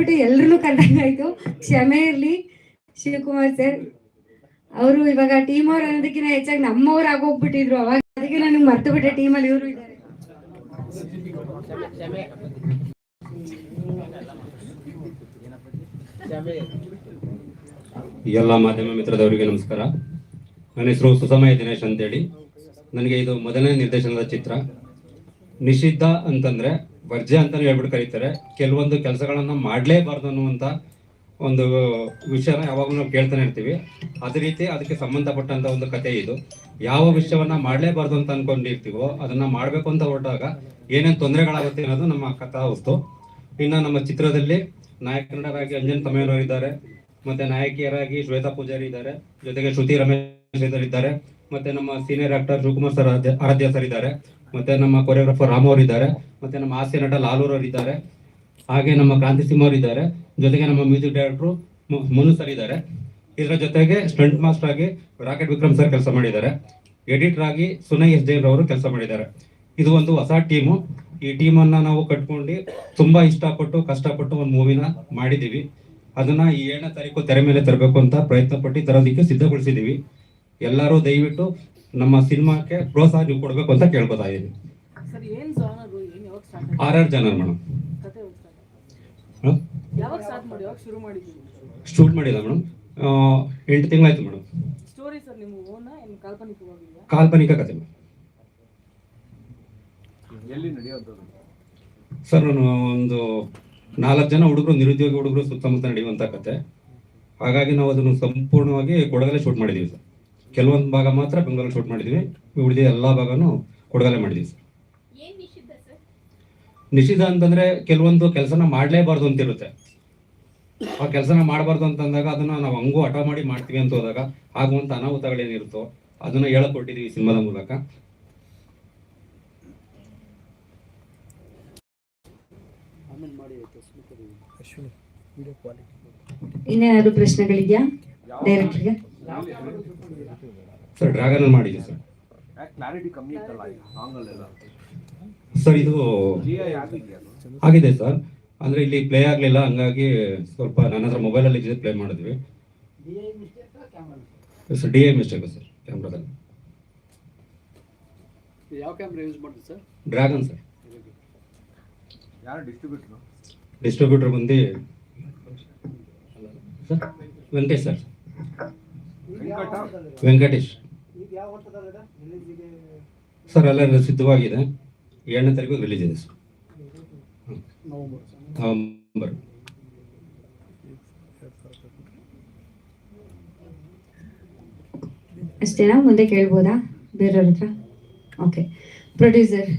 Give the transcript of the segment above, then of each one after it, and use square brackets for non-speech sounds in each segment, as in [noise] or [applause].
ಮರ್ತ್ಬಿಟ್ಟು ಎಲ್ರು ಆಯ್ತು. ಕ್ಷಮೆ ಇರ್ಲಿ ಶಿವಕುಮಾರ್ ಸರ್. ಅವರು ಇವಾಗ ಟೀಮ್ ಅವ್ರು ಅನ್ನೋದಕ್ಕಿಂತ ಹೆಚ್ಚಾಗಿ ನಮ್ಮವ್ರು ಆಗೋಗ್ಬಿಟ್ಟಿದ್ರು. ಅವಾಗ ಅದಕ್ಕೆ ನನಗೆ ಮರ್ತು ಬಿಟ್ಟೆ ಟೀಮಲ್ಲಿ ಇವರು ಇದ್ದಾರೆ ಎಲ್ಲ ಮಾಧ್ಯಮ ಮಿತ್ರದವರಿಗೆ ನಮಸ್ಕಾರ. ನನ್ನ ಹೆಸರು ಸುಸಮಯ ದಿನೇಶ್ ಅಂತೇಳಿ. ನನಗೆ ಇದು ಮೊದಲನೇ ನಿರ್ದೇಶನದ ಚಿತ್ರ. ನಿಷಿದ್ಧ ಅಂತಂದ್ರೆ ವರ್ಜ್ಯ ಅಂತಾನೆ ಹೇಳ್ಬಿಟ್ಟು ಕರೀತಾರೆ. ಕೆಲವೊಂದು ಕೆಲಸಗಳನ್ನು ಮಾಡಲೇಬಾರ್ದು ಅನ್ನುವಂಥ ಒಂದು ವಿಷಯನ ಯಾವಾಗಲೂ ನಾವು ಕೇಳ್ತಾನೆ ಇರ್ತೀವಿ. ಅದೇ ರೀತಿ ಅದಕ್ಕೆ ಸಂಬಂಧಪಟ್ಟಂತ ಒಂದು ಕತೆ ಇದು. ಯಾವ ವಿಷಯವನ್ನ ಮಾಡಲೇಬಾರ್ದು ಅಂತ ಅನ್ಕೊಂಡಿರ್ತೀವೋ ಅದನ್ನ ಮಾಡಬೇಕು ಅಂತ ಹೊರಟಾಗ ಏನೇನು ತೊಂದರೆಗಳಾಗುತ್ತೆ ಅನ್ನೋದು ನಮ್ಮ ಕಥಾ ವಸ್ತು. ಇನ್ನು ನಮ್ಮ ಚಿತ್ರದಲ್ಲಿ ನಾಯಕರಾಗಿ ಅಂಜನ್ ತಮೇನವರು ಇದ್ದಾರೆ ಮತ್ತೆ ನಾಯಕಿಯರಾಗಿ ಶ್ವೇತಾ ಪೂಜಾರಿ ಇದ್ದಾರೆ. ಜೊತೆಗೆ ಶ್ರುತಿ ರಮೇಶ್ ಇದ್ದಾರೆ. ಮತ್ತೆ ನಮ್ಮ senior actor Shivakumar sir Aradhya sir ಇದ್ದಾರೆ. ಮತ್ತೆ ನಮ್ಮ ಕೊರಿಯೋಗ್ರಾಫರ್ ರಾಮ್ ಅವರು ಇದ್ದಾರೆ ಮತ್ತೆ ನಮ್ಮ ಹಾಸ್ಯ ನಟ ಲಾಲೂರ್ ಅವರು ಇದ್ದಾರೆ ಹಾಗೆ ನಮ್ಮ ಕ್ರಾಂತಿ ಸಿಂಹ ಅವರು ಇದ್ದಾರೆ ಜೊತೆಗೆ ನಮ್ಮ ಮ್ಯೂಸಿಕ್ ಡೈರೆಕ್ಟರ್ ಮನು ಸರ್ ಇದ್ದಾರೆ. ಇದರ ಜೊತೆಗೆ ಸ್ಟಂಟ್ ಮಾಸ್ಟರ್ ಆಗಿ ರಾಕೆಟ್ ವಿಕ್ರಮ್ ಸರ್ ಕೆಲಸ ಮಾಡಿದ್ದಾರೆ. ಎಡಿಟರ್ ಆಗಿ ಸುನಯ್ ಎಸ್ ದೇವ್ರ ಅವರು ಕೆಲಸ ಮಾಡಿದ್ದಾರೆ. ಇದು ಒಂದು ಹೊಸ ಟೀಮು ಈ ಟೀಮನ್ನ ನಾವು ಕಟ್ಕೊಂಡು ತುಂಬಾ ಇಷ್ಟಪಟ್ಟು, ಕಷ್ಟಪಟ್ಟು ಒಂದು ಮೂವಿನ ಮಾಡಿದೀವಿ ಅದನ್ನ ಈ ಏಳನೇ ತಾರೀಕು ತೆರೆ ಮೇಲೆ ತರಬೇಕು ಅಂತ ಪ್ರಯತ್ನ ಪಟ್ಟು ತರೋದಿಕ್ಕೆ ಸಿದ್ಧಗೊಳಿಸಿದೀವಿ ಎಲ್ಲರೂ ದಯವಿಟ್ಟು ನಮ್ಮ ಸಿನಿಮಾಕ್ಕೆ ಪ್ರೋತ್ಸಾಹ ನೀವು ಕೊಡಬೇಕು ಅಂತ ಕೇಳ್ಕೊತಾ ಇದ್ದೀನಿ. ಸರ್ ಏನ್ ಜಾನರ್ ಏನ್ ಯಾವಾಗ ಸ್ಟಾರ್ಟ್ ಆರ್ ಆರ್ ಜನರ್ ಮೇಡಮ್. ಶೂಟ್ ಮಾಡಿಲ್ಲ ಮೇಡಮ್. ಎಂಟು ತಿಂಗಳಾಯ್ತು ಮೇಡಮ್. ಸ್ಟೋರಿ ಸರ್ ನಿಮ್ಮ ಓನ ಏನು ಕಾಲ್ಪನಿಕವಾಗಿದೆಯಾ ಕಾಲ್ಪನಿಕ ಕತೆ ಸರ್ ನಾನು ಒಂದು ನಾಲ್ಕು ಜನ ಹುಡುಗರು ನಿರುದ್ಯೋಗಿ ಹುಡುಗರು ಸುತ್ತಮುತ್ತ ನಡೆಯುವಂಥ ಕತೆ. ಹಾಗಾಗಿ ನಾವು ಅದನ್ನು ಸಂಪೂರ್ಣವಾಗಿ ಕೊಡಗಲ್ಲೇ ಶೂಟ್ ಮಾಡಿದ್ದೀವಿ ಸರ್. ಕೆಲವೊಂದು ಭಾಗ ಮಾತ್ರ ಬೆಂಗಳೂರಲ್ಲಿ ಶೂಟ್ ಮಾಡಿದ್ದೀವಿ ಉಳಿದ ಎಲ್ಲ ಭಾಗನೂ ಕೊಡಗಲ್ಲೇ ಮಾಡಿದ್ದೀವಿ ಸರ್. ನಿಷಿದ್ಧ ಅಂತಂದ್ರೆ ಕೆಲವೊಂದು ಕೆಲಸನ ಮಾಡಲೇಬಾರ್ದು ಅಂತ ಇರುತ್ತೆ ಆ ಕೆಲಸನ ಮಾಡಬಾರ್ದು ಅಂತಂದಾಗ ಅದನ್ನ ನಾವು ಹಂಗೂ ಹಠ ಮಾಡಿ ಮಾಡ್ತೀವಿ ಅಂತ ಹೋದಾಗ ಆಗುವಂತ ಅನಾಹುತಗಳೇನಿರುತ್ತೋ ಅದನ್ನ ಹೇಳಕೊಟ್ಟಿದ್ದೀವಿ ಸಿನಿಮಾದ ಮೂಲಕ. ಇನ್ನೇನಾದ್ರು ಪ್ರಶ್ನೆಗಳಿದ್ಯಾ? ಡೈರೆಕ್ಟರ್ಗೆ ಸರ್ ಡ್ರ್ಯಾಗನ್ ಅಲ್ಲಿ ಮಾಡಿದ್ದೀವಿ ಸರ್ ಕ್ಲಾರಿಟಿ ಕಮ್ಮಿ ಇತ್ತಲ್ಲ ಸಾಂಗಲ್ಲೆಲ್ಲ ಸರ್ ಇದು ಆಗಿದೆ ಸರ್ ಅಂದ್ರೆ ಇಲ್ಲಿ ಪ್ಲೇ ಆಗ್ಲಿಲ್ಲ ಹಂಗಾಗಿ ಸ್ವಲ್ಪ ನನ್ನ ಹತ್ರ ಮೊಬೈಲ್ ಅಲ್ಲಿ ಪ್ಲೇ ಮಾಡಿದ್ವಿ. Sir D I mistake sir ಕ್ಯಾಮ್ರಾದಲ್ಲಿ ಯಾವ ಕ್ಯಾಮ್ರಾ ಯೂಸ್ ಮಾಡಿದ್ರಿ ಸರ್ ಡ್ರ್ಯಾಗನ್ ಸರ್ ಯಾರು ಡಿಸ್ಟ್ರಿಬ್ಯೂಟ್ರು ಡಿಸ್ಟ್ರಿಬ್ಯೂಟರ್ ಬಂದು sir Venkatesh sir Venkatesh. Sir ಎಲ್ಲ ಸಿದ್ಧವಾಗಿದೆ. ಏಳನೇ ತಾರೀಕು ರಿಲೀಸ್ ಇದೆ ಸರ್. ನವೆಂಬರ್. ನವಂಬರ್ ಅಷ್ಟೇನಾ? ಮುಂದೆ ಕೇಳ್ಬೋದಾ? ಬೇರೆಯವ್ರ ಹತ್ರ? ಓಕೆ ಪ್ರೊಡ್ಯೂಸರ್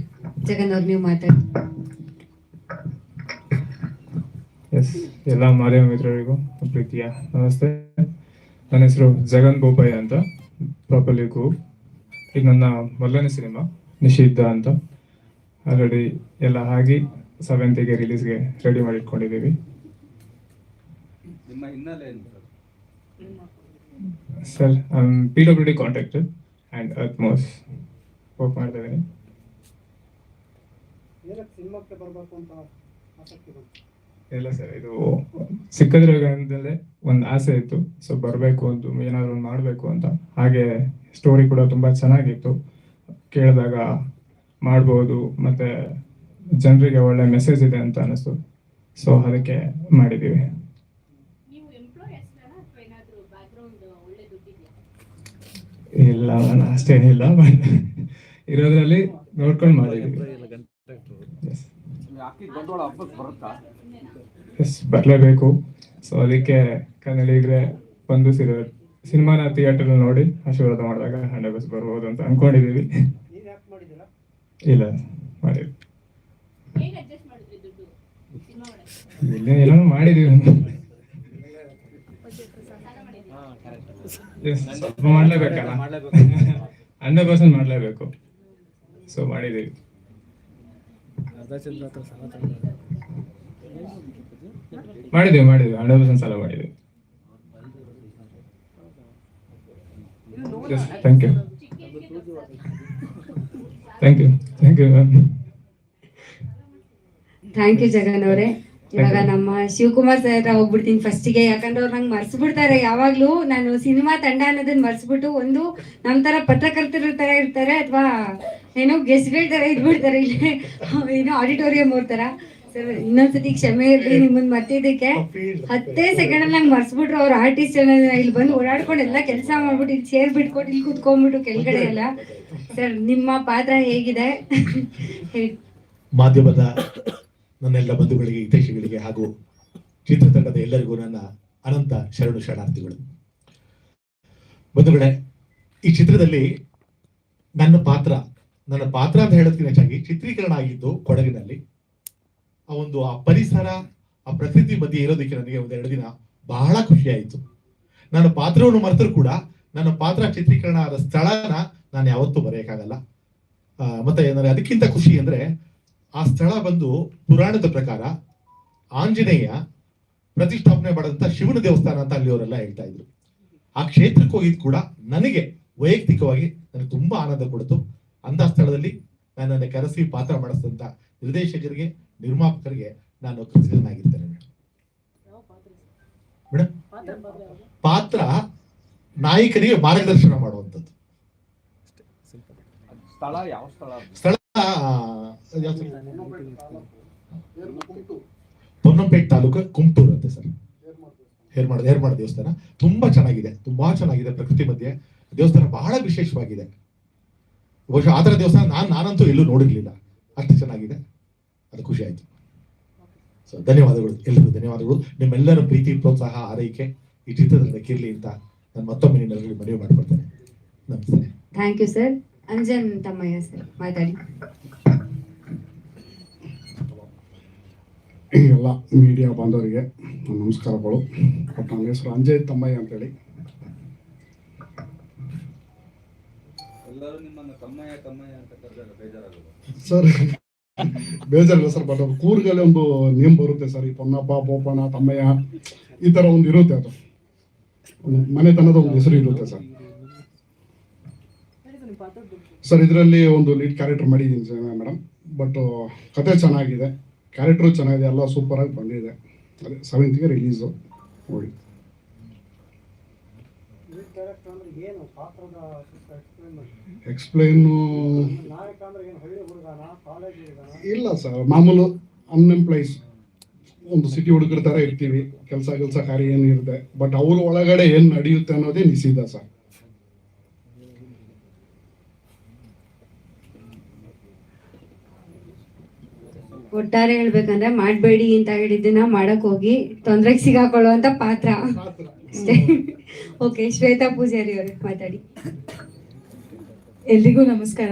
ಜಗನ್ ಅವ್ರು ನೀವು ಮಾತಾಡಿ. ಎಸ್ ಎಲ್ಲ ಮಾಧ್ಯಮ ಮಿತ್ರರಿಗೂ ಪ್ರೀತಿಯ ನಮಸ್ತೆ. ನನ್ನ ಹೆಸರು ಜಗನ್ ಬೋಪಯ್ಯ ಅಂತ ಪ್ರಾಪರ್ಲಿ ಗೋ ಈಗ ನನ್ನ ಮೊದಲನೇ ಸಿನಿಮಾ ನಿಷಿದ್ಧ ಅಂತ. ಆಲ್ರೆಡಿ ಎಲ್ಲ ಆಗಿ ಸೆವೆಂತಿಗೆ ರಿಲೀಸ್ಗೆ ರೆಡಿ ಮಾಡಿ ಇಟ್ಕೊಂಡಿದ್ದೀವಿ sir? P W D contacted and Atmos work ಮಾಡ್ತಾ ಇದ್ದೀನಿ. ಇಲ್ಲ ಸರ್ ಇದು ಚಿಕ್ಕದ್ರಾಗದಲ್ಲೇ ಒಂದು ಆಸೆ ಇತ್ತು. ಸೊ ಬರಬೇಕು ಅಂತ ಏನಾದರೂ ಒಂದು ಮಾಡಬೇಕು ಅಂತ. ಹಾಗೆ ಸ್ಟೋರಿ ಕೂಡ ತುಂಬ ಚೆನ್ನಾಗಿತ್ತು. ಕೇಳಿದಾಗ ಮಾಡ್ಬೋದು ಮತ್ತೆ ಜನರಿಗೆ ಒಳ್ಳೆ ಮೆಸೇಜ್ ಇದೆ ಅಂತ ಅನಿಸ್ತು. ಸೊ ಅದಕ್ಕೆ ಮಾಡಿದ್ದೀವಿ. ನೀವು ಎಂಪ್ಲಾಯ್ ಅಷ್ಟೇನಾ ಅಥವಾ ಏನಾದರೂ ಬ್ಯಾಕ್ಗ್ರೌಂಡ್ ಒಳ್ಳೆ ದುಡ್ಡಿದೆಯಾ? ಇಲ್ಲ ನಾನು ಅಷ್ಟೇನಿಲ್ಲ ಬಟ್ ಇರೋದ್ರಲ್ಲಿ ನೋಡ್ಕೊಂಡು ಮಾಡಿದ್ದೀವಿ. ಬರಲೇಬೇಕು. ಸೊ ಅದಕ್ಕೆ ಕನ್ನಡಿಗರೆ ಬಂದು ಸಿನಿಮಾನ ಥಿಯೇಟರ್ ನೋಡಿ ಆಶೀರ್ವಾದ ಮಾಡಿದಾಗ ಹಂಡ್ರೆಡ್ ಬಸ್ ಬರ್ಬೋದು ಅಂತ ಅನ್ಕೊಂಡಿದೀವಿ ಇಲ್ಲ ಮಾಡಿ ಹೇಗೆ ಅಡ್ಜಸ್ಟ್ ಮಾಡಿದ್ರಿ ದುಡ್ಡು? ಸಿನಿಮಾ ಮಾಡಕ್ಕೆ ಇಲ್ಲೇ ಏನೋ ಮಾಡಿದೀವಿ ಸ್ವಲ್ಪ ಮಾಡ್ಲೇಬೇಕಲ್ಲ ಹಂಡ್ರೆಡ್ ಪರ್ಸೆಂಟ್ ಮಾಡ್ಲೇಬೇಕು. ಸೊ ಮಾಡಿದೀವಿ ಮಾಡಿದೀವಿ ಮಾಡಿದೀವಿ. ಹಂಡ್ರೆಡ್ ಪರ್ಸೆಂಟ್ ಸಾಲ ಮಾಡಿದೀವಿ. Thank you thank you thank you ma'am thank you Jagan ಅವರೇ. ಇವಾಗ ನಮ್ಮ ಶಿವಕುಮಾರ್ ಸರ್ ಹತ್ರ ಹೋಗ್ಬಿಡ್ತೀನಿ ಫಸ್ಟಿಗೆ ಯಾಕಂದ್ರೆ ಅವ್ರು ನಂಗೆ ಮರ್ಸ್ಬಿಡ್ತಾರೆ. ಯಾವಾಗ್ಲೂ ನಾನು ಸಿನಿಮಾ ತಂಡ ಅನ್ನೋದನ್ನ ಮರ್ಸ್ಬಿಟ್ಟು ಒಂದು ನಮ್ ತರ ಪತ್ರಕರ್ತರ ತರ ಇರ್ತಾರೆ ಅಥವಾ ಏನೋ ಗೆಸ್ಟ್ಗಳ ತರ ಇದ್ಬಿಡ್ತಾರೆ ಇಲ್ಲಿ. [laughs] ಏನೋ ಆಡಿಟೋರಿಯಂ ಅವ್ರ ತರ. ಸರ್ ಇನ್ನೊಂದ್ಸತಿ ಕ್ಷಮೆ ಇರ್ಲಿ ನಿಮ್ಮನ್ ಮತ್ತಿದ್ದಕ್ಕೆ ಹತ್ತೇ ಸೆಕೆಂಡ್ ಅಲ್ಲಿ ನಂಗೆ ಮರ್ಸ್ಬಿಟ್ರು ಅವ್ರ ಆರ್ಟಿಸ್ಟ್ ಇಲ್ಲಿ ಬಂದು ಓಡಾಡ್ಕೊಂಡು ಎಲ್ಲ ಕೆಲಸ ಮಾಡ್ಬಿಟ್ಟು ಇಲ್ಲಿ ಚೇರ್ ಬಿಟ್ಕೊಂಡು ಇಲ್ಲಿ ಕುತ್ಕೊಂಡ್ಬಿಟ್ಟು ಕೆಳಗಡೆ ಎಲ್ಲ. ಸರ್ ನಿಮ್ಮ ಪಾತ್ರ ಹೇಗಿದೆ? [laughs] ಮಾಧ್ಯಮದ ನನ್ನೆಲ್ಲ ಬಂಧುಗಳಿಗೆ, ಹಿತೈಷಿಗಳಿಗೆ ಹಾಗೂ ಚಿತ್ರತಂಡದ ಎಲ್ಲರಿಗೂ ನನ್ನ ಅನಂತ ಶರಣು ಶರಣಾರ್ಥಿಗಳು. ಬಂಧುಗಳೇ, ಈ ಚಿತ್ರದಲ್ಲಿ ನನ್ನ ಪಾತ್ರ ನನ್ನ ಪಾತ್ರ ಅಂತ ಹೇಳೋದಕ್ಕಿಂತ ಹೆಚ್ಚಾಗಿ ಚಿತ್ರೀಕರಣ ಆಗಿದ್ದು ಕೊಡಗಿನಲ್ಲಿ. ಆ ಒಂದು, ಆ ಪರಿಸರ, ಆ ಪ್ರಕೃತಿ ಮಧ್ಯೆ ಇರೋದಕ್ಕೆ ನನಗೆ ಒಂದೆರಡು ದಿನ ಬಹಳ ಖುಷಿ ಆಯಿತು ನನ್ನ ಪಾತ್ರವನ್ನು ಮರೆತರೂ ಕೂಡ ನನ್ನ ಪಾತ್ರ ಚಿತ್ರೀಕರಣ ಆದ ಸ್ಥಳನ ನಾನು ಯಾವತ್ತೂ ಬರೆಯೋಕ್ಕಾಗಲ್ಲ ಮತ್ತೆ, ಏನಂದ್ರೆ ಅದಕ್ಕಿಂತ ಖುಷಿ ಅಂದ್ರೆ ಆ ಸ್ಥಳ ಬಂದು ಪುರಾಣದ ಪ್ರಕಾರ ಆಂಜನೇಯ ಪ್ರತಿಷ್ಠಾಪನೆ ಮಾಡಿದಂತ ಶಿವನ ದೇವಸ್ಥಾನ ಅಂತ ಅಲ್ಲಿಯವರೆಲ್ಲ ಹೇಳ್ತಾ ಇದ್ರು. ಆ ಕ್ಷೇತ್ರಕ್ಕೆ ಹೋಗಿದ್ ಕೂಡ ನನಗೆ ವೈಯಕ್ತಿಕವಾಗಿ ನನಗೆ ತುಂಬಾ ಆನಂದ ಕೊಡ್ತು. ಅಂತ ಸ್ಥಳದಲ್ಲಿ ನನ್ನನ್ನು ಕರೆಸಿ ಪಾತ್ರ ಮಾಡಿಸಿದಂತ ನಿರ್ದೇಶಕರಿಗೆ ನಿರ್ಮಾಪಕರಿಗೆ ನಾನು ಕೃತಜ್ಞನಾಗಿರ್ತೇನೆ. ಮೇಡಮ್ ಪಾತ್ರ ನಾಯಕರಿಗೆ ಪಾತ್ರ ಪಾತ್ರ ಸ್ಥಳ ಯಾವ ಸ್ಥಳ? ಮಾರ್ಗದರ್ಶನ ಮಾಡುವಂಥದ್ದು ಸ್ಥಳ ಪೊನ್ನಂಪೇಟ್ ತಾಲೂಕು ಕುಮಟೂರು ಅಂತೆ ಸರ್. ಹೇರ್ಮಾಡ ಹೇರ್ಮಾಡ ದೇವಸ್ಥಾನ. ತುಂಬಾ ಚೆನ್ನಾಗಿದೆ ತುಂಬಾ ಚೆನ್ನಾಗಿದೆ ಪ್ರಕೃತಿ ಮಧ್ಯೆ. ದೇವಸ್ಥಾನ ಬಹಳ ವಿಶೇಷವಾಗಿದೆ. ಬಹುಶಃ ಆ ಥರ ದೇವಸ್ಥಾನ ನಾನು ನಾನಂತೂ ಎಲ್ಲೂ ನೋಡಿರ್ಲಿಲ್ಲ. ಅಷ್ಟು ಚೆನ್ನಾಗಿದೆ. ಅದು ಖುಷಿ ಆಯ್ತು. ಸೊ ಧನ್ಯವಾದಗಳು. ಎಲ್ಲರಿಗೂ ಧನ್ಯವಾದಗಳು. ನಿಮ್ಮೆಲ್ಲರ ಪ್ರೀತಿ ಪ್ರೋತ್ಸಾಹ ಆರೈಕೆ ಈ ಚಿತ್ರದಲ್ಲಿ ಇರಲಿ ಅಂತ ನಾನು ಮತ್ತೊಮ್ಮೆ ನಿಮ್ಮೆಲ್ಲರಿಗೂ ಮನವಿ ಮಾಡ್ಕೊಡ್ತೇನೆ ನಮಸ್ತೆ. Thank you sir Anjan Thammayya sir ಮಾತಾಡಿ. ಎಲ್ಲ ಮೀಡಿಯಾ ಬಾಂಧವರಿಗೆ ನಮಸ್ಕಾರಗಳು. ಬಟ್ ನನ್ನ ಹೆಸರು ಅಂಜಯ್ ತಮ್ಮಯ್ಯ ಅಂತೇಳಿ. ಸರ್ ಬೇಜಾರಿಲ್ಲ ಸರ್ ಬಟ್ ಅದು ಕೂರ್ಗಲ್ಲಿ ಒಂದು ನೇಮ್ ಬರುತ್ತೆ ಸರ್ ಈ ಪೊನ್ನಪ್ಪ ಬೋಪಣ್ಣ ತಮ್ಮಯ್ಯ ಈ ತರ ಒಂದು ಇರುತ್ತೆ ಅದು. ಮನೆತನದ ಒಂದು ಹೆಸರು ಇರುತ್ತೆ ಸರ್. ಸರ್ ಇದರಲ್ಲಿ ಒಂದು ಲೀಡ್ ಕ್ಯಾರೆಕ್ಟರ್ ಮಾಡಿದ್ದೀನಿ ಮೇಡಮ್ ಬಟ್ ಕತೆ ಚೆನ್ನಾಗಿದೆ. ಕ್ಯಾರೆಕ್ಟ್ರು ಚೆನ್ನಾಗಿದೆ ಎಲ್ಲ ಸೂಪರಾಗಿ ಬಂದಿದೆ. ಅದೇ ಸೆವೆಂತ್ಗೆ ರಿಲೀಸು ನೋಡಿ ಎಕ್ಸ್ಪ್ಲೇನ್ ಇಲ್ಲ ಸರ್ ಮಾಮೂಲು ಅನ್ಎಂಪ್ಲಾಯ್ಸ್ ಒಂದು ಸಿಟಿ ಹುಡುಗರ ಥರ ಇರ್ತೀವಿ. ಕೆಲಸ ಕೆಲಸ ಕಾರ್ಯ ಏನು ಇರುತ್ತೆ ಬಟ್ ಅವ್ರ ಒಳಗಡೆ ಏನು ನಡೆಯುತ್ತೆ ಅನ್ನೋದೇ ನಿಷಿದ್ಧ ಸರ್. ಒಟ್ಟಾರೆ ಹೇಳ್ಬೇಕಂದ್ರೆ ಮಾಡ್ಬೇಡಿ ಅಂತ ಹೇಳಿದ್ದನ್ನ ಮಾಡಕ್ ಹೋಗಿ ತೊಂದ್ರೆಗೆ ಸಿಗಾಕೊಳ್ಳುವಂತ ಪಾತ್ರ. ಅಷ್ಟೇ. ಓಕೆ ಶ್ವೇತಾ ಪೂಜಾರಿ ಅವ್ರಿಗೆ ಮಾತಾಡಿ. ಎಲ್ರಿಗೂ ನಮಸ್ಕಾರ.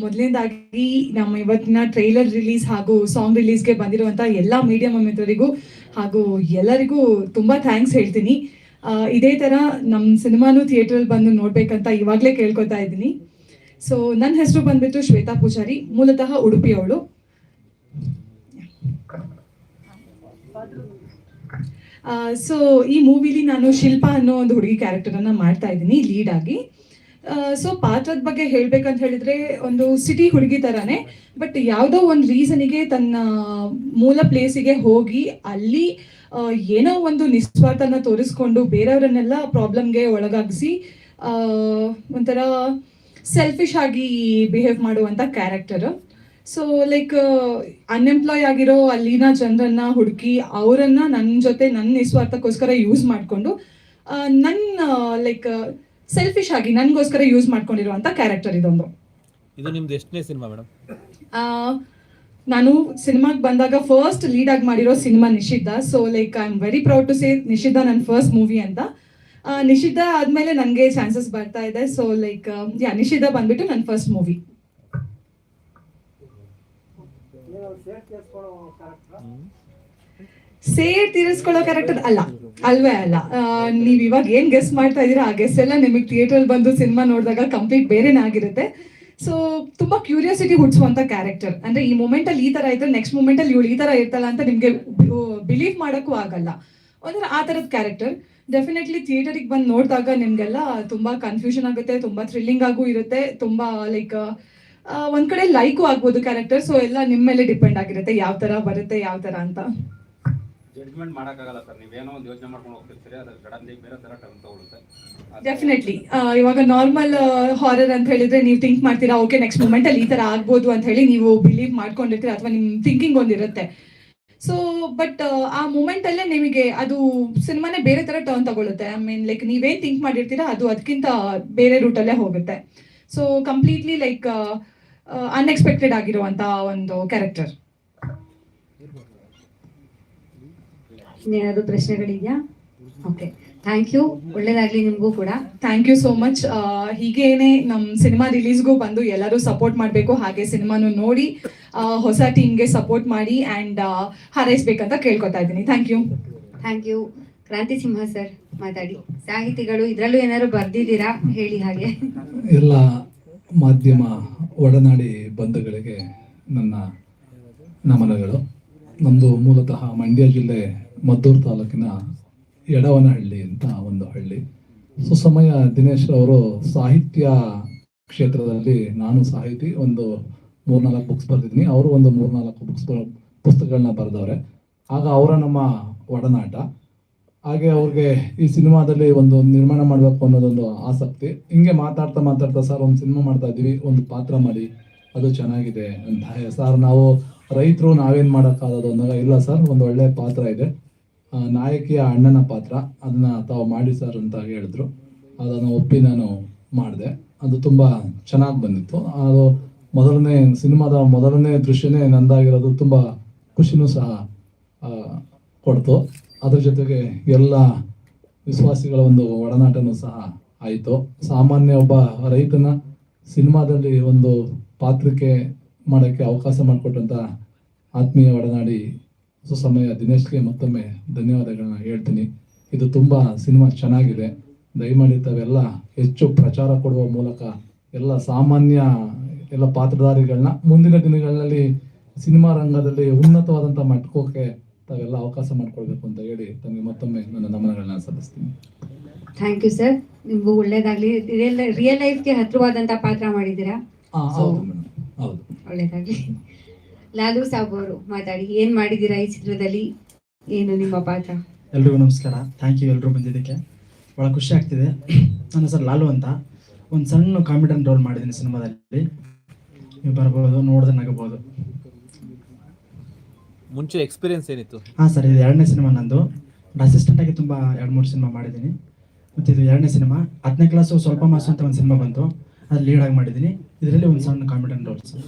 ಮೊದಲನೇದಾಗಿ ನಮ್ಮ ಇವತ್ತಿನ ಟ್ರೈಲರ್ ರಿಲೀಸ್ ಹಾಗೂ ಸಾಂಗ್ ರಿಲೀಸ್ಗೆ ಬಂದಿರುವಂತ ಎಲ್ಲಾ ಮೀಡಿಯಾ ಮಿತ್ರರಿಗೂ ಹಾಗೂ ಎಲ್ಲರಿಗೂ ತುಂಬಾ ಥ್ಯಾಂಕ್ಸ್ ಹೇಳ್ತೀನಿ. ಆ, ಇದೇ ತರ ನಮ್ಮ ಸಿನಿಮಾನು ಥಿಯೇಟರ್ ಬಂದು ನೋಡ್ಬೇಕಂತ ಇವಾಗ್ಲೇ ಕೇಳ್ಕೊತಾ ಇದ್ದೀನಿ. ಸೊ ನನ್ನ ಹೆಸರು ಬಂದ್ಬಿಟ್ಟು ಶ್ವೇತಾ ಪೂಜಾರಿ ಮೂಲತಃ ಉಡುಪಿಯವಳು. ಸೊ ಈ ಮೂವಿಲಿ ನಾನು ಶಿಲ್ಪಾ ಅನ್ನೋ ಒಂದು ಹುಡುಗಿ ಕ್ಯಾರೆಕ್ಟರ್ ಅನ್ನ ಮಾಡ್ತಾ ಇದ್ದೀನಿ ಲೀಡ್ ಆಗಿ. ಸೊ ಪಾತ್ರದ ಬಗ್ಗೆ ಹೇಳ್ಬೇಕಂತ ಹೇಳಿದ್ರೆ ಒಂದು ಸಿಟಿ ಹುಡುಗಿ ತರಾನೇ ಬಟ್ ಯಾವುದೋ ಒಂದು ರೀಸನಿಗೆ ತನ್ನ ಮೂಲ ಪ್ಲೇಸಿಗೆ ಹೋಗಿ ಅಲ್ಲಿ ಏನೋ ಒಂದು ನಿಸ್ವಾರ್ಥನ ತೋರಿಸ್ಕೊಂಡು ಬೇರೆಯವರನ್ನೆಲ್ಲ ಪ್ರಾಬ್ಲಮ್ಗೆ ಒಳಗಾಗಿಸಿ ಒಂಥರ ಸೆಲ್ಫಿಶ್ ಆಗಿ ಬಿಹೇವ್ ಮಾಡುವಂತ ಕ್ಯಾರೆಕ್ಟರ್ ಸೊ ಲೈಕ್ ಅನ್ಎಂಪ್ಲಾಯ್ ಆಗಿರೋ ಅಲ್ಲಿನ ಜನರನ್ನ ಹುಡುಕಿ ಅವರನ್ನ ನನ್ನ ಜೊತೆ ನನ್ನ ನಿಸ್ವಾರ್ಥಕ್ಕೋಸ್ಕರ ಯೂಸ್ ಮಾಡಿಕೊಂಡು ನನ್ನ ಲೈಕ್ ಸೆಲ್ಫಿಶ್ ಆಗಿ ನನಗೋಸ್ಕರ ಯೂಸ್ ಮಾಡ್ಕೊಂಡಿರುವಂತ ಕ್ಯಾರೆಕ್ಟರ್ ಇದೊಂದು. ಇದು ನಿಮ್ದು ಎಷ್ಟನೇ ಸಿನಿಮಾ ಮೇಡಮ್ ನಾನು ಸಿನಿಮಾಗೆ ಬಂದಾಗ ಫಸ್ಟ್ ಲೀಡ್ ಆಗಿ ಮಾಡಿರೋ cinema Nishiddha. So like I am very proud to say Nishiddha ನನ್ನ ಫಸ್ಟ್ ಮೂವಿ ಅಂತ. ನಿಷಿದ್ಧ ಆದ್ಮೇಲೆ ನನಗೆ ಚಾನ್ಸಸ್ ಬರ್ತಾ ಇದೆ. ಸೊ ಲೈಕ್ ಯಾ ನಿಷಿದ್ಧ ಬಂದ್ಬಿಟ್ಟು ನನ್ನ ಫಸ್ಟ್ ಮೂವಿ ಸೇರ್ ತೀರಿಸ್ಕೊಳ್ಳೋ ಕ್ಯಾರೆಕ್ಟರ್ ಅಲ್ಲ ಅಲ್ವೇ ಅಲ್ಲ. ನೀವ್ ಇವಾಗ ಏನ್ ಗೆಸ್ ಮಾಡ್ತಾ ಇದೀರಾ ಆ ಗೆಸ್ ಎಲ್ಲ ನಿಮಗೆ ಥಿಯೇಟರ್ ಬಂದು ಸಿನಿಮಾ ನೋಡಿದಾಗ ಕಂಪ್ಲೀಟ್ ಬೇರೆನೇ ಆಗಿರುತ್ತೆ. ಸೊ ತುಂಬಾ ಕ್ಯೂರಿಯಾಸಿಟಿ ಹುಟ್ಟಿಸುವಂತ ಕ್ಯಾರೆಕ್ಟರ್ ಅಂದ್ರೆ ಈ ಮೂಮೆಂಟ್ ಅಲ್ಲಿ ಈ ತರ ಇದ್ರೆ ನೆಕ್ಸ್ಟ್ ಮೂಮೆಂಟ್ ಅಲ್ಲಿ ಇವಳು ಈ ತರ ಇರ್ತಲ್ಲ ಅಂತ ನಿಮ್ಗೆ ಬಿಲೀವ್ ಮಾಡಕ್ಕೂ ಆಗಲ್ಲ. ಒಂಥರ ಆ ತರದ ಕ್ಯಾರೆಕ್ಟರ್ ಡೆಫಿನೆಟ್ಲಿ ಥಿಯೇಟರಿಗೆ ಬಂದು ನೋಡಿದಾಗ ನಿಮ್ಗೆಲ್ಲ ತುಂಬಾ ಕನ್ಫ್ಯೂಷನ್ ಆಗುತ್ತೆ ತುಂಬಾ ಥ್ರಿಲ್ಲಿಂಗ್ ಆಗೂ ಇರುತ್ತೆ ತುಂಬಾ ಲೈಕ್ ಒಂದ್ ಕಡೆ ಲೈಕು ಆಗ್ಬೋದು ಕ್ಯಾರೆಕ್ಟರ್ ಸೊ ಎಲ್ಲ ನಿಮ್ಮ ಮೇಲೆ ಡಿಪೆಂಡ್ ಆಗಿರುತ್ತೆ ಯಾವ ತರ ಬರುತ್ತೆ ಯಾವ ತರ ಅಂತ. ಜಡ್ಜ್ಮೆಂಟ್ ಮಾಡೋಕ್ಕಾಗಲ್ಲ ಸರ್ ನೀವೇನೋ ಒಂದು ಯೋಚನೆ ಮಾಡ್ಕೊಂಡು ಹೋಗ್ತಿರ್ತೀರಿ ಅದು ಸಡನ್ಲಿ ಬೇರೆ ಥರ ಟರ್ನ್ ತಗೊಳುತ್ತೆ. ಅದು- ಡೆಫಿನೆಟ್ಲಿ ಇವಾಗ ನಾರ್ಮಲ್ ಹಾರರ್ ಅಂತ ಹೇಳಿದ್ರೆ ನೀವು ಥಿಂಕ್ ಮಾಡ್ತೀರಾ ಓಕೆ ನೆಕ್ಸ್ಟ್ ಮೂಮೆಂಟ್ ಅಲ್ಲಿ ಈ ತರ ಆಗ್ಬೋದು ಅಂತ ಹೇಳಿ ನೀವು ಬಿಲೀವ್ ಮಾಡ್ಕೊಂಡಿರ್ತೀರಾ ಅಥವಾ ನಿಮ್ ಥಿಂಕಿಂಗ್ ಒಂದಿರುತ್ತೆ ಸೊ ಬಟ್ ಆ ಮೂಮೆಂಟ್ ಅಲ್ಲೇ ನಿಮಗೆ ಅದು ಸಿನಿಮಾನೇ ಬೇರೆ ತರ ಟರ್ನ್ ತಗೊಳುತ್ತೆ. ಐ ಮೀನ್ ಲೈಕ್ ನೀವೇನ್ ಥಿಂಕ್ ಮಾಡಿರ್ತೀರಾ ಅದು ಅದಕ್ಕಿಂತ ಬೇರೆ ರೂಟ್ ಅಲ್ಲೇ ಹೋಗುತ್ತೆ. ಸೊ ಕಂಪ್ಲೀಟ್ಲಿ ಲೈಕ್ ಅನ್ಎಕ್ಸ್ಪೆಕ್ಟೆಡ್ ಆಗಿರುವಂತಹ ಒಂದು ಕ್ಯಾರೆಕ್ಟರ್ ಇನ್ನೇನಾದ್ರು ಪ್ರಶ್ನೆಗಳಿದೆಯಾ? ಓಕೆ ಥ್ಯಾಂಕ್ ಯು ಒಳ್ಳೇದಾಗ್ಲಿ ನಿಮಗೂ ಕೂಡ. ಥ್ಯಾಂಕ್ ಯು ಸೋ ಮಚ್ ಹೀಗೇನೆ ನಮ್ಮ ಸಿನಿಮಾ ರಿಲೀಸ್ಗೂ ಬಂದು ಎಲ್ಲರೂ ಸಪೋರ್ಟ್ ಮಾಡಬೇಕು. ಹಾಗೆ ಸಿನಿಮಾನು ನೋಡಿ ಹೊಸ ಟೀಮ್ಗೆ ಸಪೋರ್ಟ್ ಮಾಡಿ ಆ್ಯಂಡ್ ಹಾರೈಸ್ಬೇಕಂತ ಕೇಳ್ಕೊತಾ ಇದ್ದೀನಿ. ಥ್ಯಾಂಕ್ ಯು ಥ್ಯಾಂಕ್ ಯು ಕ್ರಾಂತಿ ಸಿಂಹ ಸರ್ ಮಾತಾಡಿ. ಸಾಹಿತಿಗಳು ಇದ್ರಲ್ಲೂ ಏನಾದ್ರು ಬರ್ದಿದ್ದೀರಾ? ಹೇಳಿ ಹಾಗೆ. ಎಲ್ಲ ಮಾಧ್ಯಮ ಒಡನಾಡಿ ಬಂಧುಗಳಿಗೆ ನನ್ನ ನಮನಗಳು. ನಮ್ಮದು ಮೂಲತಃ ಮಂಡ್ಯ ಜಿಲ್ಲೆ ಮದ್ದೂರು ತಾಲೂಕಿನ ಎಡವನಹಳ್ಳಿ ಅಂತ ಒಂದು ಹಳ್ಳಿ. ಸುಸಮಯ ದಿನೇಶ್ ಅವರು ಸಾಹಿತ್ಯ ಕ್ಷೇತ್ರದಲ್ಲಿ ನಾನು ಸಾಹಿತಿ, ಒಂದು ಮೂರ್ನಾಲ್ಕು ಬುಕ್ಸ್ ಬರೆದಿದ್ದೀನಿ. ಅವರು ಒಂದು ಮೂರ್ನಾಲ್ಕು ಬುಕ್ಸ್ ಪುಸ್ತಕಗಳನ್ನ ಬರೆದವ್ರೆ. ಆಗ ಅವರ ನಮ್ಮ ಒಡನಾಟ. ಹಾಗೆ ಅವ್ರಿಗೆ ಈ ಸಿನಿಮಾದಲ್ಲಿ ಒಂದು ನಿರ್ಮಾಣ ಮಾಡಬೇಕು ಅನ್ನೋದೊಂದು ಆಸಕ್ತಿ. ಹಿಂಗೆ ಮಾತಾಡ್ತಾ ಮಾತಾಡ್ತಾ ಸರ್ ಒಂದು ಸಿನಿಮಾ ಮಾಡ್ತಾ ಇದ್ದೀವಿ, ಒಂದು ಪಾತ್ರ ಮಾಡಿ, ಅದು ಚೆನ್ನಾಗಿದೆ ಅಂತ ಸರ್, ನಾವು ರೈತರು ನಾವೇನು ಮಾಡೋಕ್ಕಾಗೋದು ಅಂದಾಗ ಇಲ್ಲ ಸರ್, ಒಂದು ಒಳ್ಳೆ ಪಾತ್ರ ಇದೆ. ನಾಯಕಿಯ ಅಣ್ಣನ ಪಾತ್ರ, ಅದನ್ನ ತಾವು ಮಾಡಿ ಸರ್ ಅಂತ ಹೇಳಿದ್ರು. ಅದನ್ನು ಒಪ್ಪಿ ನಾನು ಮಾಡಿದೆ. ಅದು ತುಂಬ ಚೆನ್ನಾಗಿ ಬಂದಿತ್ತು. ಅದು ಮೊದಲನೇ ಸಿನಿಮಾದ ಮೊದಲನೇ ದೃಶ್ಯನೇ ನಂದಾಗಿರೋದು ತುಂಬ ಖುಷಿನೂ ಸಹ ಕೊಡ್ತು. ಅದ್ರ ಜೊತೆಗೆ ಎಲ್ಲ ವಿಶ್ವಾಸಿಗಳ ಒಂದು ಒಡನಾಟನೂ ಸಹ ಆಯಿತು. ಸಾಮಾನ್ಯ ಒಬ್ಬ ರೈತನ ಸಿನಿಮಾದಲ್ಲಿ ಒಂದು ಪಾತ್ರಕ್ಕೆ ಮಾಡೋಕ್ಕೆ ಅವಕಾಶ ಮಾಡಿಕೊಟ್ಟಂಥ ಆತ್ಮೀಯ ಒಡನಾಡಿ ಸುಸಮಯ ದಿನೇಶ್ಗೆ ಮತ್ತೊಮ್ಮೆ ಧನ್ಯವಾದಗಳನ್ನ ಹೇಳ್ತೀನಿ. ಇದು ತುಂಬ ಸಿನಿಮಾ ಚೆನ್ನಾಗಿದೆ. ದಯಮಾಡಿ ತಾವೆಲ್ಲ ಹೆಚ್ಚು ಪ್ರಚಾರ ಕೊಡುವ ಮೂಲಕ ಎಲ್ಲ ಸಾಮಾನ್ಯ ಎಲ್ಲ ಪಾತ್ರಧಾರಿಗಳನ್ನ ಮುಂದಿನ ದಿನಗಳಲ್ಲಿ ಸಿನಿಮಾ ರಂಗದಲ್ಲಿ ಉನ್ನತವಾದಂಥ ಮಟ್ಟಕ್ಕೆ ತಾವೆಲ್ಲ ಅವಕಾಶ ಮಾಡ್ಕೊಳ್ಬೇಕು ಅಂತ ಹೇಳಿ ತಮಗೆ ಮತ್ತೊಮ್ಮೆ ನನ್ನ ನಮನಗಳನ್ನ ಸಲ್ಲಿಸ್ತೀನಿ. ಥ್ಯಾಂಕ್ ಯು ಸರ್ ನಿಮ್ಗೆ ಒಳ್ಳೇದಾಗ್ಲಿ. ರಿಯಲ್ ರಿಯಲ್ ಲೈಫ್ಗೆ ಹತ್ರವಾದಂತ ಪಾತ್ರ ಮಾಡಿದ್ದೀರಾ? ಹೌದು ಮೇಡಮ್ ಹೌದು. ಒಳ್ಳೇದಾಗ್ಲಿ. ಲಾಲು ಸಾಬ್ ಅವರು ಮಾತಾಡಿ ಏನ್ ಮಾಡಿದ್ದೀರಾ ಈ ಚಿತ್ರದಲ್ಲಿ? ಏನು ನಿಮ್ಮ ಪಾತ್ರ? ಎಲ್ರಿಗೂ ನಮಸ್ಕಾರ. ಥ್ಯಾಂಕ್ ಯು ಎಲ್ಲರೂ ಬಂದಿದ್ದಕ್ಕೆ. ಭಾಳ ಖುಷಿ ಆಗ್ತಿದೆ. ನನ್ನ ಸರ್ ಲಾಲು ಅಂತ. ಒಂದು ಸಣ್ಣ ಕಾಮಿಡಿಯನ್ ರೋಲ್ ಮಾಡಿದ್ದೀನಿ ಸಿನಿಮಾದಲ್ಲಿ. ನೀವು ಬರ್ಬೋದು ನೋಡ್ದೆ ನಗಬೋದು. ಮುಂಚೆ ಎಕ್ಸ್ಪೀರಿಯನ್ಸ್ ಏನಿತ್ತು? ಹಾ ಸರ್ ಇದು ಎರಡನೇ ಸಿನಿಮಾ ನಂದು. ಅಸಿಸ್ಟೆಂಟ್ ಆಗಿ ತುಂಬಾ ಎರಡು ಮೂರು ಸಿನಿಮಾ ಮಾಡಿದ್ದೀನಿ. ಮತ್ತೆ ಇದು ಎರಡನೇ ಸಿನಿಮಾ ಹತ್ತನೇ ಕ್ಲಾಸ್ ಸ್ವಲ್ಪ ಮಾಸು ಅಂತ ಒಂದು ಸಿನಿಮಾ ಬಂತು. ಅದು ಲೀಡ್ ಆಗಿ ಮಾಡಿದ್ದೀನಿ. ಇದರಲ್ಲಿ ಒಂದು ಸಣ್ಣ ಕಾಮಿಡಿಯನ್ ರೋಲ್ ಸರ್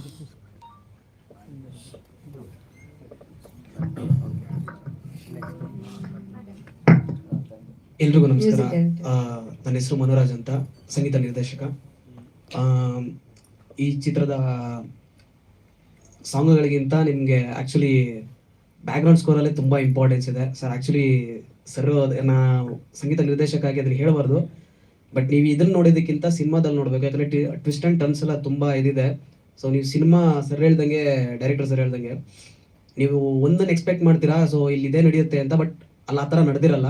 ಎಲ್ರಿಗೂ ನಮಸ್ಕಾರ. ಆ, ನನ್ನ ಹೆಸರು ಮನೋರಾಜ್ ಅಂತ ಸಂಗೀತ ನಿರ್ದೇಶಕ. ಆ, ಈ ಚಿತ್ರದ ಸಾಂಗ್ಗಳಿಗಿಂತ ನಿಮಗೆ ಆ್ಯಕ್ಚುಲಿ ಬ್ಯಾಕ್ಗ್ರೌಂಡ್ ಸ್ಕೋರಲ್ಲೇ ತುಂಬ ಇಂಪಾರ್ಟೆನ್ಸ್ ಇದೆ. ಸರ್ ಆ್ಯಕ್ಚುಲಿ ಸರ್ ನಾ ಸಂಗೀತ ನಿರ್ದೇಶಕ ಆಗಿ ಅದನ್ನ ಹೇಳಬಾರ್ದು. ಬಟ್ ನೀವು ಇದನ್ನು ನೋಡೋದಕ್ಕಿಂತ ಸಿನಿಮಾದಲ್ಲಿ ನೋಡಬೇಕು. ಯಾಕಂದ್ರೆ ಟ್ವಿಸ್ಟ್ ಆ್ಯಂಡ್ ಟರ್ನ್ಸ್ ಎಲ್ಲ ತುಂಬ ಇದಿದೆ. ಸೊ ನೀವು ಸಿನಿಮಾ ಸರ್ ಹೇಳ್ದಂಗೆ ಡೈರೆಕ್ಟರ್ ಸರ್ ಹೇಳ್ದಂಗೆ, ನೀವು ಒಂದನ್ನು ಎಕ್ಸ್ಪೆಕ್ಟ್ ಮಾಡ್ತೀರಾ? ಸೊ ಇಲ್ಲಿ ಇದೇ ನಡೆಯುತ್ತೆ ಅಂತ ಬಟ್ ಅಲ್ಲಿ ಆ ಥರ ನಡೆದಿರಲ್ಲ.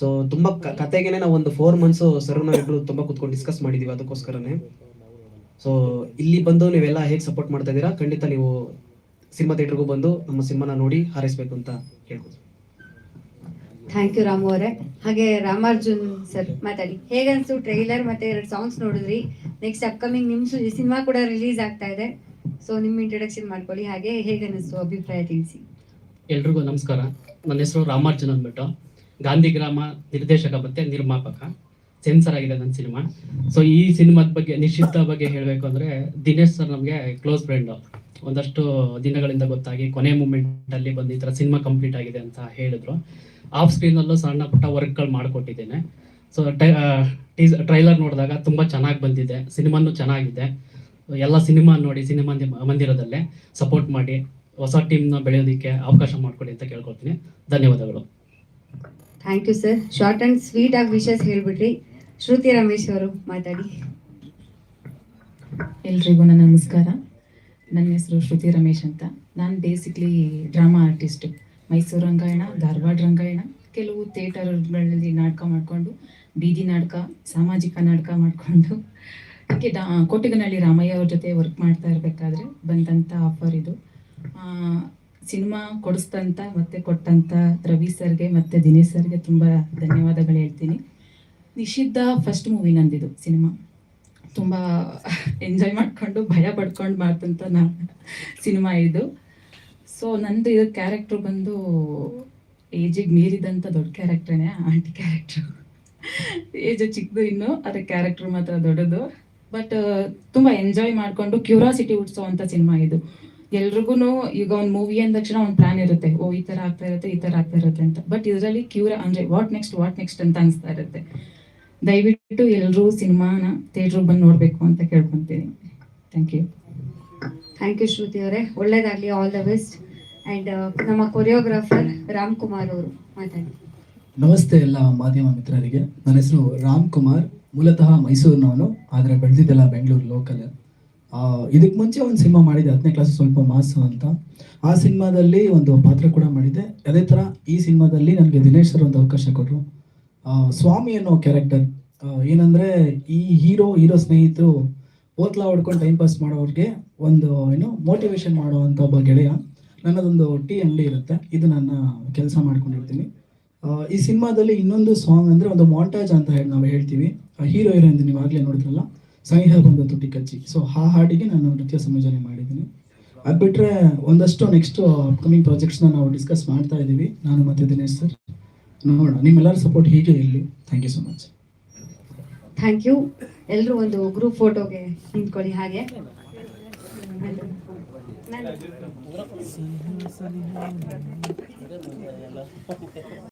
ಸೊ ತುಂಬಾ ಕತೆಗೆನೆ ನಾವು ಒಂದು ಫೋರ್ ಮಂತ್ಸ್ ಸರ್ನ ಇಬ್ಬರು ತುಂಬ ಕುತ್ಕೊಂಡು ಡಿಸ್ಕಸ್ ಮಾಡಿದೀವಿ ಅದಕ್ಕೋಸ್ಕರನೇ. ಸೊ ಇಲ್ಲಿ ಬಂದು ನೀವೆಲ್ಲ ಹೇಗೆ ಸಪೋರ್ಟ್ ಮಾಡ್ತಾ ಇದ್ದೀರಾ? ಖಂಡಿತ ನೀವು ಸಿನಿಮಾ ಥಿಯೇಟರ್ಗೂ ಬಂದು ನಮ್ಮ ಸಿನಿಮಾನ ನೋಡಿ ಹಾರೈಸ್ಬೇಕು ಅಂತ ಹೇಳ್ಬೋದು. ಥ್ಯಾಂಕ್ ಯು ರಾಮು ಅವರೇ. ಹಾಗೆ ರಾಮಾರ್ಜುನ್ ಸರ್ ಮಾತಾಡಿ. ಹೇಗನ್ಸು ಟ್ರೈಲರ್ ಮತ್ತೆ ಎರಡು ಸಾಂಗ್ಸ್ ನೋಡಿದ್ರಿ? ನೆಕ್ಸ್ಟ್ ಅಪ್ಕಮಿಂಗ್ ನಿಮ್ಮ ಸಿನಿಮಾ ಕೂಡ ರಿಲೀಸ್ ಆಗ್ತಾ ಇದೆ. ಸೊ ನಿಮ್ಮ ಇಂಟ್ರೊಡಕ್ಷನ್ ಮಾಡ್ಕೊಳ್ಳಿ. ಹಾಗೆ ಹೇಗನ್ನಿಸ್ತು ಅಭಿಪ್ರಾಯ ತಿಳಿಸಿ. ಎಲ್ರಿಗೂ ನಮಸ್ಕಾರ. ನನ್ನ ಹೆಸರು ರಾಮಾರ್ಜುನ್ ಅಂದ್ಬಿಟ್ಟು. ಗಾಂಧಿ ಗ್ರಾಮ ನಿರ್ದೇಶಕ ಮತ್ತೆ ನಿರ್ಮಾಪಕ. ಸೆನ್ಸರ್ ಆಗಿದೆ ನನ್ನ ಸಿನಿಮಾ. ಸೊ ಈ ಸಿನಿಮಾದ ಬಗ್ಗೆ, ನಿಶ್ಚಿತ ಬಗ್ಗೆ ಹೇಳಬೇಕು ಅಂದ್ರೆ ದಿನೇಶ್ ಸರ್ ನಮಗೆ ಕ್ಲೋಸ್ ಫ್ರೆಂಡ್ ಒಂದಷ್ಟು ದಿನಗಳಿಂದ ಗೊತ್ತಾಗಿ ಕೊನೆ ಮೂಮೆಂಟ್ ಅಲ್ಲಿ ಬಂದು ಈ ತರ ಸಿನಿಮಾ ಕಂಪ್ಲೀಟ್ ಆಗಿದೆ ಅಂತ ಹೇಳಿದ್ರು. ಆಫ್ ಸ್ಕ್ರೀನ್ ಅಲ್ಲೂ ಸಣ್ಣ ಪುಟ್ಟ ವರ್ಕ್ಗಳು ಮಾಡ್ಕೊಟ್ಟಿದ್ದೇನೆ. ಸೊ ಟೀಸ್ ಟ್ರೈಲರ್ ನೋಡಿದಾಗ ತುಂಬಾ ಚೆನ್ನಾಗಿ ಬಂದಿದೆ. ಸಿನಿಮಾನು ಚೆನ್ನಾಗಿದೆ. ಎಲ್ಲ ಸಿನಿಮಾ ನೋಡಿ ಸಿನಿಮಾ ಮಂದಿರದಲ್ಲೇ ಸಪೋರ್ಟ್ ಮಾಡಿ ಹೊಸ ಟೀಮ್ನ ಬೆಳೆಯೋದಕ್ಕೆ ಅವಕಾಶ ಮಾಡ್ಕೊಡಿ ಅಂತ ಕೇಳ್ಕೊಳ್ತೀನಿ. ಧನ್ಯವಾದಗಳು. Thank you sir short and sweet ಆಗಿ ವಿಷಸ್ ಹೇಳ್ಬಿಟ್ರಿ ಶ್ರುತಿ ರಮೇಶ್ ಅವರು ಮಾತಾಡಿ. ಎಲ್ರಿಗೂ ನನ್ನ ನಮಸ್ಕಾರ. ನನ್ನ ಹೆಸರು ಶ್ರುತಿ ರಮೇಶ್ ಅಂತ. ನಾನು basically drama artist Mysuru Rangayana, Dharwad Rangayana, ಕೆಲವು ಥಿಯೇಟರ್ಗಳಲ್ಲಿ ನಾಟಕ ಮಾಡಿಕೊಂಡು, ಬೀದಿ ನಾಟಕ, ಸಾಮಾಜಿಕ ನಾಟಕ ಮಾಡಿಕೊಂಡು. ಅದಕ್ಕೆ ಡಾ ಕೋಟಿಗನಹಳ್ಳಿ ರಾಮಯ್ಯ ಅವ್ರ ಜೊತೆ ವರ್ಕ್ ಮಾಡ್ತಾ ಇರಬೇಕಾದ್ರೆ ಬಂದಂಥ ಆಫರ್ ಇದು. ಸಿನಿಮಾ ಕೊಡಿಸ್ತಂತ ಮತ್ತೆ ಕೊಟ್ಟಂಥ ರವಿ ಸರ್ಗೆ ಮತ್ತೆ ದಿನೇಶ್ ಸರ್ಗೆ ತುಂಬ ಧನ್ಯವಾದಗಳು ಹೇಳ್ತೀನಿ. ನಿಷಿದ್ಧ ಫಸ್ಟ್ ಮೂವಿ ನಂದಿದು ಸಿನಿಮಾ ತುಂಬ ಎಂಜಾಯ್ ಮಾಡ್ಕೊಂಡು, ಭಯ ಪಡ್ಕೊಂಡು ಮಾಡ್ತಂತ ನಾ ಸಿನಿಮಾ ಇದು. ಸೊ ನಂದು ಇದು ಕ್ಯಾರೆಕ್ಟ್ರು ಬಂದು ಏಜಿಗೆ ಮೀರಿದಂಥ ದೊಡ್ಡ ಕ್ಯಾರೆಕ್ಟ್ರೇನೆ ಆಂಟಿ ಕ್ಯಾರೆಕ್ಟ್ರು ಏಜ್ ಚಿಕ್ಕದು ಇನ್ನು ಅದ್ರ ಕ್ಯಾರೆಕ್ಟ್ರ್ ಮಾತ್ರ ದೊಡ್ಡದು. ಬಟ್ ತುಂಬ ಎಂಜಾಯ್ ಮಾಡಿಕೊಂಡು ಕ್ಯೂರಾಸಿಟಿ ಅಂತ ಸಿನಿಮಾ ಇದು. ಎಲ್ರಿಗೂ ಈಗ ಒಂದು ಮೂವಿ ಅಂದ ತಕ್ಷಣ ಒಂದು ಪ್ಲಾನ್ ಇರುತ್ತೆ. ಓ, ಈ ಥರ ಆಗ್ತಾ ಇರುತ್ತೆ, ಈ ಥರ ಆಗ್ತಾ ಇರುತ್ತೆ ಅಂತ. ಬಟ್ ಇದರಲ್ಲಿ ಕ್ಯೂರ ಅಂದರೆ ವಾಟ್ ನೆಕ್ಸ್ಟ್ ವಾಟ್ ನೆಕ್ಸ್ಟ್ ಅಂತ ಅನಿಸ್ತಾ ಇರುತ್ತೆ. ದಯವಿಟ್ಟು ಎಲ್ಲರೂ ಸಿನಿಮಾನ ಥಿಯೇಟರ್ ಬಂದು ನೋಡಬೇಕು ಅಂತ ಕೇಳ್ಕೊತೀನಿ thank you thank you Shruti ಅವರೇ. ಒಳ್ಳೇದಾಗ್ಲಿ ಆಲ್ ದ ಬೆಸ್ಟ್ ಅಂಡ್ ನಮ್ಮ ಕೊರಿಯೋಗ್ರಾಫರ್ ರಾಮ್ ಕುಮಾರ್ ಅವರು ಮಾತಾಡಿ. ನಮಸ್ತೆ ಎಲ್ಲ ಮಾಧ್ಯಮ ಮಿತ್ರರಿಗೆ. ನನ್ನ ಹೆಸರು ರಾಮ್ ಕುಮಾರ್. ಮೂಲತಃ ಮೈಸೂರಿನವನು ಆದರೆ ಬೆಳೆದಿದ್ದೆಲ್ಲ ಬೆಂಗಳೂರು ಲೋಕಲ್ ಇದಕ್ಕೆ ಮುಂಚೆ ಒಂದು ಸಿನಿಮಾ ಮಾಡಿದೆ ಹತ್ತನೇ ಕ್ಲಾಸ್ ಸ್ವಲ್ಪ ಮಾಸು ಅಂತ. ಆ ಸಿನಿಮಾದಲ್ಲಿ ಒಂದು ಪಾತ್ರ ಕೂಡ ಮಾಡಿದೆ ಅದೇ ಥರ ಈ ಸಿನಿಮಾದಲ್ಲಿ ನನಗೆ ದಿನೇಶ್ ಸರ್ ಒಂದು ಅವಕಾಶ ಕೊಟ್ಟರು ಸ್ವಾಮಿ ಅನ್ನೋ ಕ್ಯಾರೆಕ್ಟರ್ ಏನಂದ್ರೆ ಈ ಹೀರೋ ಹೀರೋ ಸ್ನೇಹಿತರು ಓತ್ಲಾ ಹೊಡ್ಕೊಂಡು ಟೈಮ್ ಪಾಸ್ ಮಾಡೋರಿಗೆ ಒಂದು, ಏನು ಮೋಟಿವೇಶನ್ ಮಾಡುವಂಥ ಒಬ್ಬ ಗೆಳೆಯ, ನನ್ನದೊಂದು ಟೀ ಅಂಗಡಿ ಇರುತ್ತೆ. ಇದು ನನ್ನ ಕೆಲಸ ಮಾಡ್ಕೊಂಡಿರ್ತೀನಿ. ಈ ಸಿನಿಮಾದಲ್ಲಿ ಇನ್ನೊಂದು ಸಾಂಗ್ ಅಂದ್ರೆ ಒಂದು ಮಾಂಟಾಜ್ ಅಂತ ಹೇಳಿ ನಾವು ಹೇಳ್ತೀವಿ. ಹೀರೋ ಹೀರೋಯಿನ್ ನೀವು ಆಗಲೇ ನೋಡಿದ್ರಲ್ಲ? ಸಹಿಹ ಬಂದ ತುಟಿ ಕಚ್ಚಿ. ಸೊ ಆ ಹಾಡಿಗೆ ನಾನು ನೃತ್ಯ ಸಂಯೋಜನೆ ಮಾಡಿದ್ದೀನಿ. ಅದು ಬಿಟ್ರೆ ಒಂದಷ್ಟು ನೆಕ್ಸ್ಟ್ ಅಪ್ಕಮಿಂಗ್ ಪ್ರಾಜೆಕ್ಟ್ಸ್ನ ನಾವು ಡಿಸ್ಕಸ್ ಮಾಡ್ತಾ ಇದ್ದೀವಿ ನಾನು ಮತ್ತೆ ದಿನೇಶ್ ಸರ್ ನೋಡೋಣ. ನಿಮ್ಮೆಲ್ಲರ ಸಪೋರ್ಟ್ ಹೀಗೆ ಇರಲಿ. Thank you so much thank you ಎಲ್ಲರೂ ಒಂದು ಗ್ರೂಪ್ ಫೋಟೋಗೆ ನಿಂತ್ಕೊಳ್ಳಿ ಹಾಗೆ. ನಾನು-